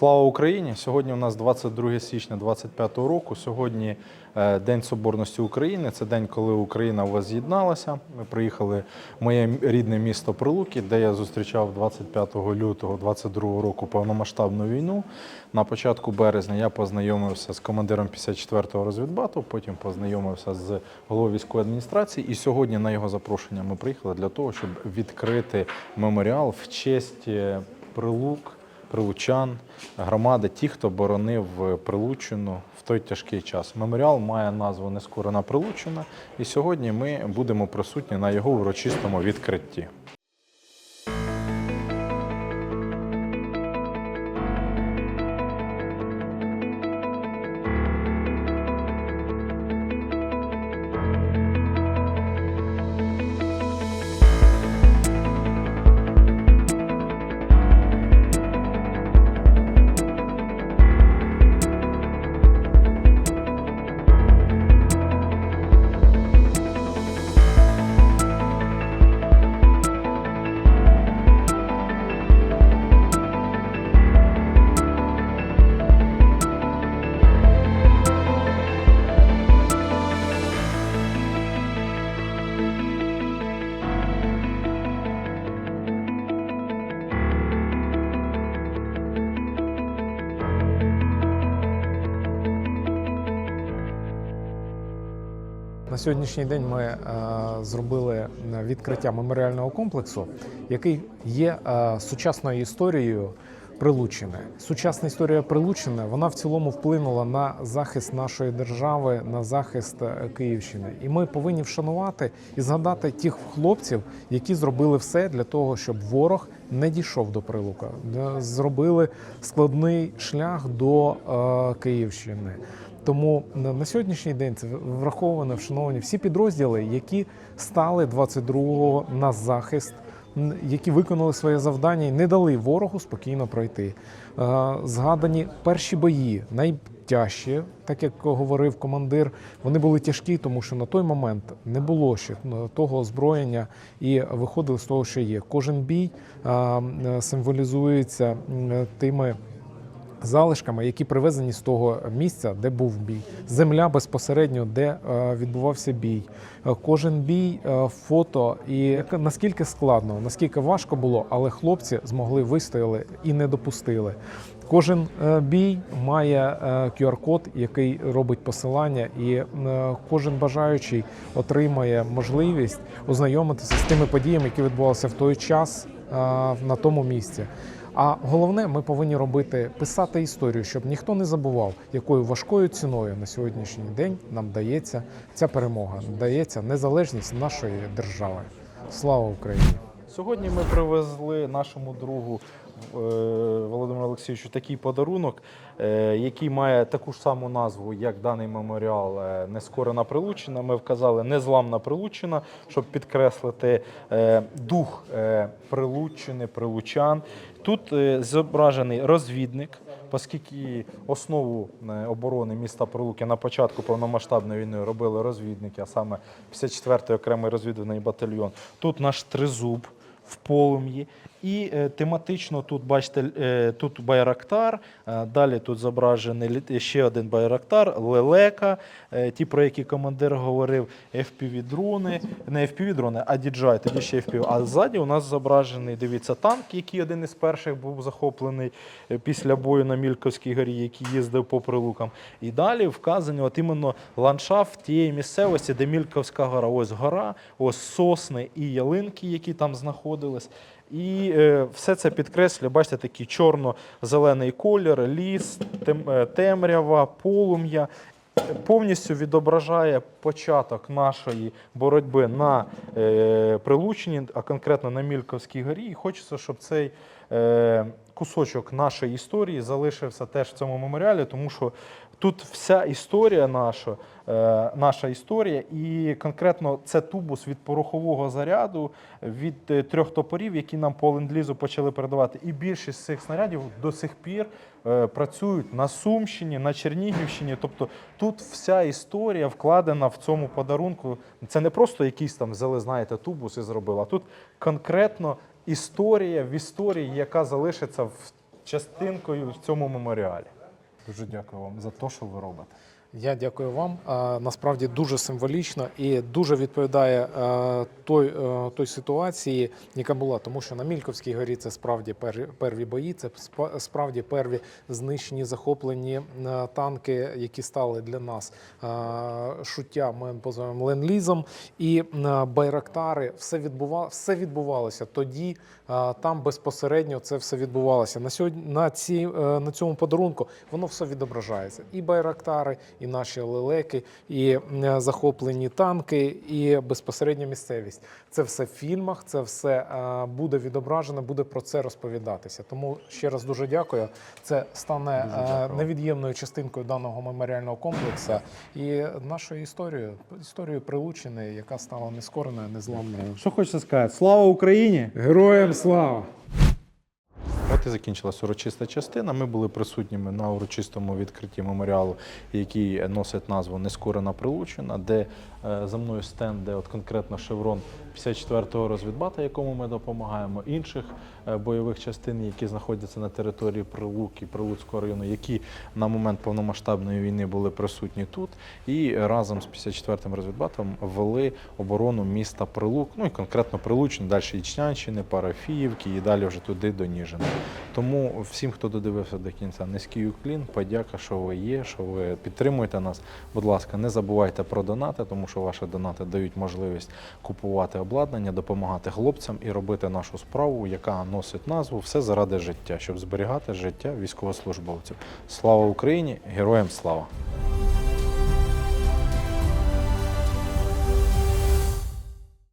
Слава Україні! Сьогодні у нас 22 січня 25 року. Сьогодні е, День Соборності України. Це день, коли Україна воз'єдналася. Ми приїхали в моє рідне місто Прилуки, де я зустрічав 25 лютого 22 року повномасштабну війну. На початку березня я познайомився з командиром 54-го розвідбату, потім познайомився з головою військової адміністрації. І сьогодні на його запрошення ми приїхали для того, щоб відкрити меморіал в честь е, Прилук прилучан, громади, ті, хто боронив прилучену в той тяжкий час. Меморіал має назву Нескорена прилучена, і сьогодні ми будемо присутні на його урочистому відкритті. На сьогоднішній день ми е, зробили відкриття меморіального комплексу, який є е, сучасною історією Прилуччини. Сучасна історія Прилуччини вона в цілому вплинула на захист нашої держави, на захист е, Київщини. І ми повинні вшанувати і згадати тих хлопців, які зробили все для того, щоб ворог не дійшов до Прилука, Е, зробили складний шлях до е, Київщини. Тому на на сьогоднішній день це враховано, вшановані всі підрозділи, які стали 22-го на захист, які виконали своє завдання і не дали ворогу спокійно пройти. Е, Згадані перші бої, найтяжчі, так як говорив командир, вони були тяжкі, тому що на той момент не було ще ну, того озброєння і виходили з того, що є. Кожен бій е, е, символізується тими залишками, які привезені з того місця, де був бій, земля безпосередньо, де е, відбувався бій. Е, Кожен бій, е, фото і наскільки складно, наскільки важко було, але хлопці змогли вистояли і не допустили. Кожен бій має QR-код, який робить посилання, і кожен бажаючий отримає можливість ознайомитися з тими подіями, які відбувалися в той час на тому місці. А головне, ми повинні робити писати історію, щоб ніхто не забував, якою важкою ціною на сьогоднішній день нам дається ця перемога, дається незалежність нашої держави. Слава Україні! Сьогодні ми привезли нашому другу е, Олексійовичу такий подарунок, е, який має таку ж саму назву, як даний меморіал е, Нескорена Прилуччина. Ми вказали Незламна Прилуччина, щоб підкреслити е, дух Прилуччини, прилучан. Тут зображений розвідник, оскільки основу оборони міста Прилуки на початку повномасштабної війни робили розвідники, а саме 54-й окремий розвідувальний батальйон. Тут наш тризуб в полум'ї. І е, тематично тут бачите, е, тут байрактар. е, далі тут зображений ще один байрактар, лелека, ті, про які командир говорив, FPV-дрони, не FPV-дрони, а DJI, тоді ще FPV. А ззаді у нас зображений, дивіться, танк, який один із перших був захоплений після бою на Мільківській горі, який їздив по прилукам. І далі вказані от іменно ландшафт тієї місцевості, де Мільківська гора. Ось гора, ось сосни і ялинки, які там знаходились. І е, все це підкреслює, бачите, такий чорно-зелений колір, ліс, тем, е, темрява, полум'я. Повністю відображає початок нашої боротьби на е, Прилучині, а конкретно на Мільковській горі. І хочеться, щоб цей е, кусочок нашої історії залишився теж в цьому меморіалі, тому що тут вся історія наша, е, наша історія, і конкретно це тубус від порохового заряду від е, трьох топорів, які нам по ленд-лізу почали передавати. І більшість цих снарядів до сих пір е, працюють на Сумщині, на Чернігівщині. Тобто тут вся історія вкладена в цьому подарунку. Це не просто якийсь там взяли, знаєте, тубус і зробили, а тут конкретно історія в історії, яка залишиться в частинкою в цьому меморіалі. Дуже дякую вам за те, що ви робите. Я дякую вам. Насправді дуже символічно і дуже відповідає е, той, е, той ситуації, яка була. Тому що на Мільковській горі це справді перві, бої, це справді перві знищені, захоплені е, танки, які стали для нас шуття, ми позиваємо ленд-лізом. І байрактари, все, відбува, все відбувалося тоді. Там безпосередньо це все відбувалося. На сьогодні на, ці, на цьому подарунку воно все відображається. І байрактари, і наші лелеки, і е, захоплені танки, і безпосередньо місцевість. Це все в фільмах, це все е, буде відображено, буде про це розповідатися. Тому ще раз дуже дякую. Це стане е, дякую. невід'ємною частинкою даного меморіального комплексу і нашою історією, історією Прилучини, яка стала нескореною, незламною. Що хочеться сказати? Слава Україні! Героям слава! От і закінчилась урочиста частина. Ми були присутніми на урочистому відкритті меморіалу, який носить назву Нескорена прилучена, де е, за мною стенд, де от конкретно шеврон 54-го розвідбата, якому ми допомагаємо, інших бойових частин, які знаходяться на території Прилуки, Прилуцького району, які на момент повномасштабної війни були присутні тут, і разом з 54-м розвідбатом вели оборону міста Прилук, ну і конкретно Прилучне, далі Ічнянщини, Парафіївки і далі вже туди до Ніжина. Тому всім, хто додивився до кінця, низький уклін, подяка, що ви є, що ви підтримуєте нас. Будь ласка, не забувайте про донати, тому що ваші донати дають можливість купувати обладнання, допомагати хлопцям і робити нашу справу, яка носить назву Все заради життя, щоб зберігати життя військовослужбовців. Слава Україні! Героям слава!